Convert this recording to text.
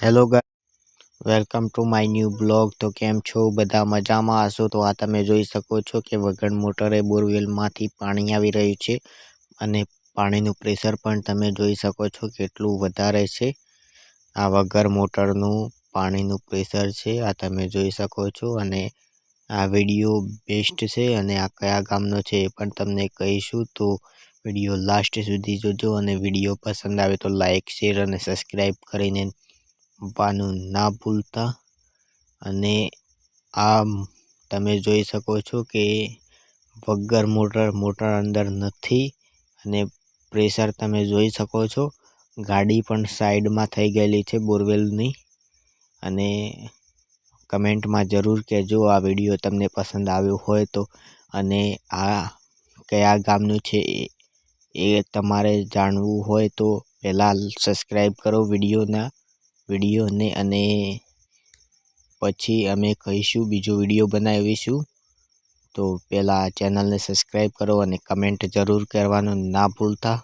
Hello guys welcome to my new blog તો કેમ છો? બધા મજામાં હશો? તો આ તમે જોઈ શકો છો કે વગર મોટરે બોરવેલમાંથી પાણી આવી રહ્યું છે અને પાણીનું પ્રેશર પણ તમે જોઈ શકો છો કેટલું વધારે છે. આ વગર મોટરનું પાણીનું પ્રેશર છે, આ તમે જોઈ શકો છો. અને આ વીડિયો બેસ્ટ છે અને આ કયા ગામનો છે એ પણ તમને કહીશું. તો વીડિયો લાસ્ટ સુધી જોજો અને વીડિયો પસંદ આવે તો લાઇક શેર અને સબસ્ક્રાઈબ કરીને આપવાનું ના ભૂલતા. અને આ તમે જોઈ શકો છો કે વગર મોટર મોટર અંદર નથી. અને પ્રેશર તમે જોઈ શકો છો. ગાડી પણ સાઈડમાં થઈ ગયેલી છે બોરવેલની. અને કમેન્ટમાં જરૂર કહેજો આ વીડિયો તમને પસંદ આવ્યો હોય તો. અને આ કયા ગામનું છે એ તમારે જાણવું હોય તો પહેલાં સબસ્ક્રાઈબ કરો વિડીયોના. વિડીયોને અને પછી અમે કહીશું બીજો વીડિયો બનાવીશું. તો પહેલાં ચેનલને સબસ્ક્રાઈબ કરો અને કમેન્ટ જરૂર કરવાનું ના ભૂલતા.